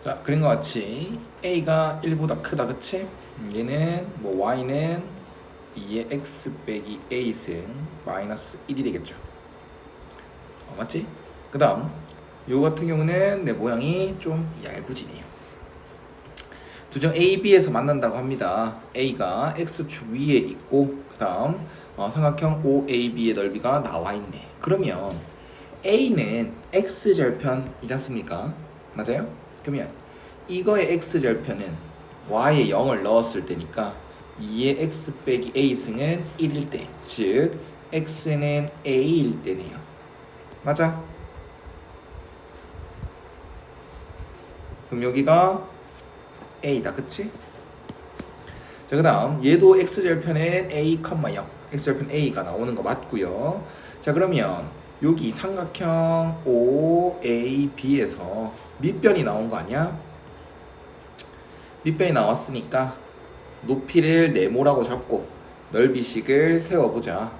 자, 것 같이 a가 1보다 크다, 그치? 음, 얘는 뭐 y는 2의 x 빼기 a승 마이너스 1이 되겠죠. 어, 맞지? 그 다음 요 같은 경우는 내 모양이 좀 얄궂이네요. 두 점 AB에서 만난다고 합니다. A가 x축 위에 있고 그 다음 어, 삼각형 OAB의 넓이가 나와 있네. 그러면 A는 x절편이지 않습니까? 맞아요? 그러면 이거의 x절편은 y에 0을 넣었을 때니까 2의 x 빼기 a승은 1일 때, 즉 x는 a일 때네요. 맞아? 그럼 여기가 a다, 그치? 자, 그 다음 얘도 x절편엔 a, 0 x절편 a가 나오는 거 맞고요. 자, 그러면 여기 삼각형 OAB에서 밑변이 나온 거 아니야? 밑변이 나왔으니까 높이를 네모라고 잡고 넓이식을 세워보자.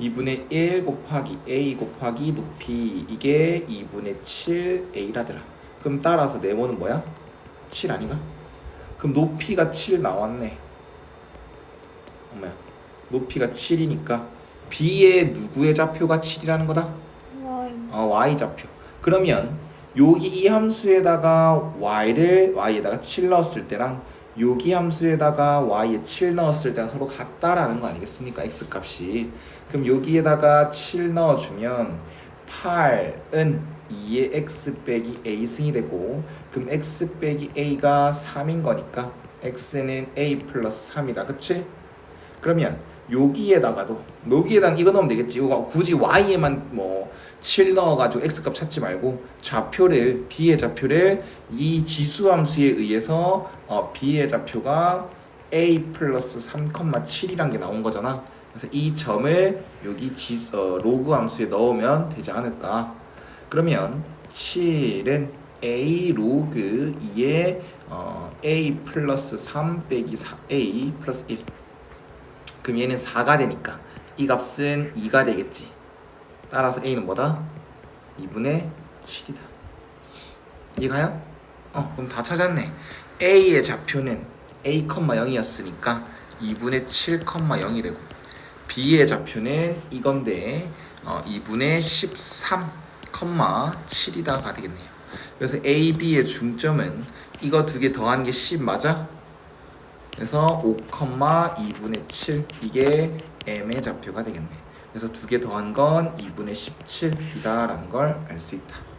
2분의 1 곱하기 a 곱하기 높이 이게 2분의 7a라더라. 그럼 따라서 네모는 뭐야? 7 아닌가? 그럼 높이가 7 나왔네. 엄마야. 높이가 7이니까 b의 누구의 좌표가 7이라는 거다? 어, y 좌표. 그러면 여기 이 함수에다가 y를 y에다가 7 넣었을 때랑 여기 함수에다가 y에 7 넣었을 때랑 서로 같다라는 거 아니겠습니까? x 값이. 그럼 여기에다가 7 넣어주면 8은 2의 x 빼기 a 승이 되고 그럼 x 빼기 a가 3인 거니까 x는 a 플러스 3이다. 그치? 그러면 여기에다가도 여기에다 이거 넣으면 되겠지. 이거 굳이 y에만 뭐 7 넣어가지고 x 값 찾지 말고 좌표를 b의 좌표를 이 지수 함수에 의해서 어, b의 좌표가 a 플러스 3,7이란 게 나온 거잖아. 그래서 이 점을 여기 지, 어, 로그 함수에 넣으면 되지 않을까. 그러면 7은 a 로그 2에 어, a 플러스 3 빼기 4, a 플러스 1 그럼 얘는 4가 되니까 이 값은 2가 되겠지. 따라서 a는 뭐다? 2분의 7이다. 이가요? 어, 그럼 다 찾았네. a의 좌표는 a, 0이었으니까 2분의 7, 0이 되고 b의 좌표는 이건데 어, 2분의 13, 7이다가 되겠네요. 그래서 a, b의 중점은 이거 두 개 더한 게 10 맞아? 그래서 5, 2분의 7 이게 m의 좌표가 되겠네. 그래서 두 개 더한 건 2분의 17이다라는 걸 알 수 있다.